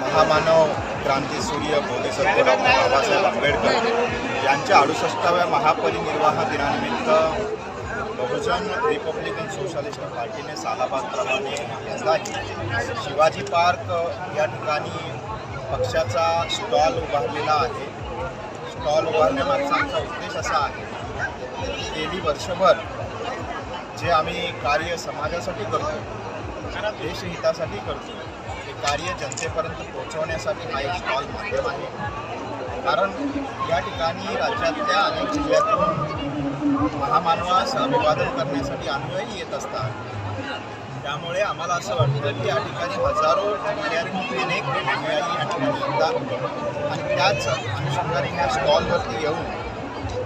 महामानव क्रांतीसूर्य बोधिसत्व डॉक्टर बाबासाहेब आंबेडकर यांच्या अडुसष्टाव्या महापरिनिर्वाह दिनानिमित्त बहुजन रिपब्लिकन सोशलिस्ट पार्टीने सालाबादप्रमाणे यंदाही शिवाजी पार्क या ठिकाणी पक्षाचा स्टॉल उभारलेला आहे. स्टॉल उभारण्यामागचा आमचा उद्देश असा आहे गेली वर्षभर जे आम्ही कार्य समाजासाठी करतो देशहितासाठी करतो कार्य जनतेपर्यंत पोहोचवण्यासाठी हा एक स्टॉल माध्यम आहे. कारण या ठिकाणी राज्यातल्या अनेक जिल्ह्यातून महामानवास अभिवादन करण्यासाठी अनुयायी येत असतात. त्यामुळे आम्हाला असं वाटतं की या ठिकाणी हजारो जिल्ह्यातून अनेक अनुयायी या ठिकाणी येतात. आणि त्याच अनुषंगाने ह्या स्टॉलवरती येऊन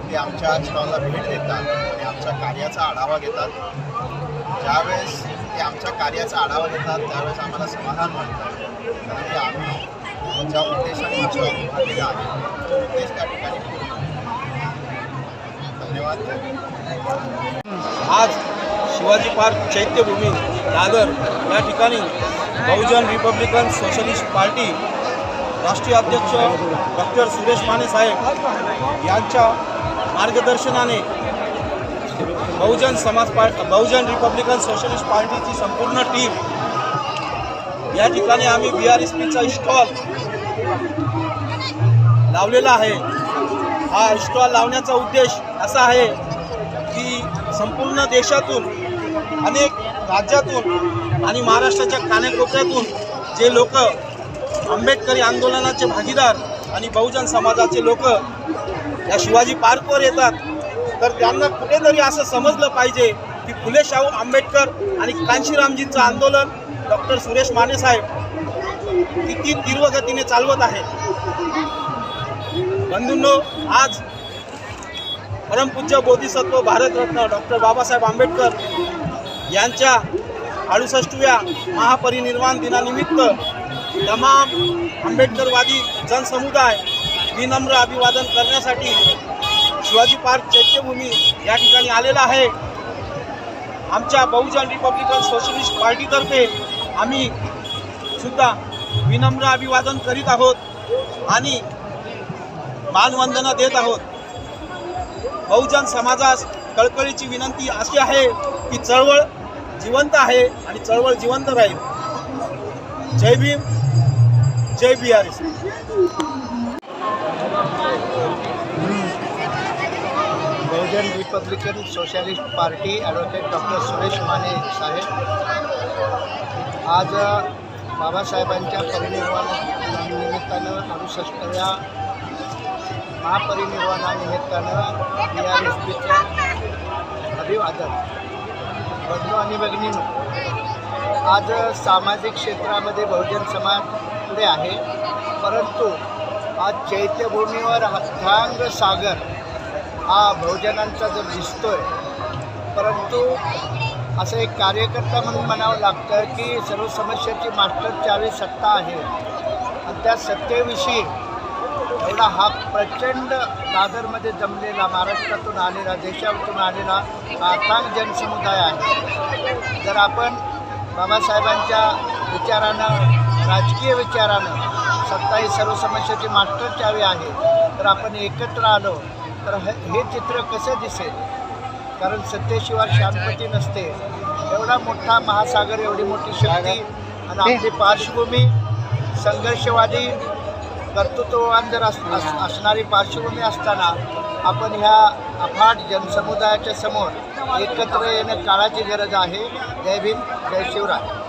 ते आमच्या स्टॉलला भेट देतात आणि आमच्या कार्याचा आढावा घेतात. ज्यावेळेस ते आमच्या कार्याचा आढावा घेतात त्यावेळेस आम्हाला समाधान वाटतं. कारण की आम्ही ज्या उद्देशाने हा स्टॉल उभारलेला आहे तो उद्देश त्या ठिकाणी धन्यवाद. आज शिवाजी पार्क चैत्यभूमी दादर या ठिकाणी बहुजन रिपब्लिकन सोशलिस्ट पार्टी राष्ट्रीय अध्यक्ष डॉक्टर सुरेश माने साहेब यांच्या मार्गदर्शनाने बहुजन समाज पार्ट बहुजन रिपब्लिकन सोशलिस्ट पार्टीची संपूर्ण टीम. या ठिकाणी आम्ही बी आर एस पीचा स्टॉल लावलेला आहे. हा स्टॉल लावण्याचा उद्देश असा आहे की संपूर्ण देशातून अनेक राज्यातून आणि महाराष्ट्राच्या कानेकोपऱ्यातून जे लोक आंबेडकरी आंदोलनाचे भागीदार आणि बहुजन समाजाचे लोक या शिवाजी पार्कवर येतात तर त्यांना कुठेतरी असं समजलं पाहिजे की फुले शाहू आंबेडकर आणि कांशीरामजींचं आंदोलन डॉक्टर सुरेश माने साहेब किती तीव्र गतीने चालवत आहे बंधूंनो आज परमपूज्य बोधिसत्व भारतरत्न डॉक्टर बाबासाहेब आंबेडकर यांच्या अडुसष्टव्या महापरिनिर्वाण दिनानिमित्त तमाम आंबेडकरवादी जनसमुदाय विनम्र अभिवादन करण्यासाठी शिवाजी पार्क चैत्यभूमी या ठिकाणी आलेला आहे. आमच्या बहुजन रिपब्लिकन सोशलिस्ट पार्टीतर्फे आम्ही सुद्धा विनम्र अभिवादन करीत आहोत आणि मानवंदना देत आहोत. बहुजन समाजास कळकळीची विनंती अशी आहे की चळवळ जिवंत आहे आणि चळवळ जिवंत राहील. जय भीम जय Bihari. Indian Republican Socialist Party advocate doctor Suresh Mane saheb. आज बाबासाहेबांच्या परिनिर्वाणानिमित्तानं अडुसष्टव्या महापरिनिर्वाणानिमित्तानं बी आर एस पीचं अभिवादन. बंधू आणि भगिनींनो आज सामाजिक क्षेत्रामध्ये बहुजन समाज पुढे आहे. परंतु आज चैत्यभूमीवर हथांग सागर हा बहुजनांचा जर दिसतोय परंतु असं एक कार्यकर्ता म्हणून म्हणावं लागतं की सर्व समस्याची मास्टर चावी सत्ता आहे आणि त्या सत्तेविषयी एवढा हा प्रचंड दादरमध्ये जमलेला महाराष्ट्रातून आलेला देशातून आलेला हा अथांग जनसमुदाय आहे. जर आपण बाबासाहेबांच्या विचारानं राजकीय विचारानं सत्ता ही सर्व समस्याची मास्टर चावी आहे तर आपण एकत्र आलो तर हे चित्र कसं दिसेल? कारण सत्तेशिवाय शांतपती नसते. एवढा मोठा महासागर एवढी मोठी शक्ती आणि आपली पार्श्वभूमी संघर्षवादी कर्तृत्ववान जर अस अस- असणारी पार्श्वभूमी असताना आपण ह्या अफाट जनसमुदायाच्या समोर एकत्र येणं काळाची गरज आहे. जय भीम जय शिवराय.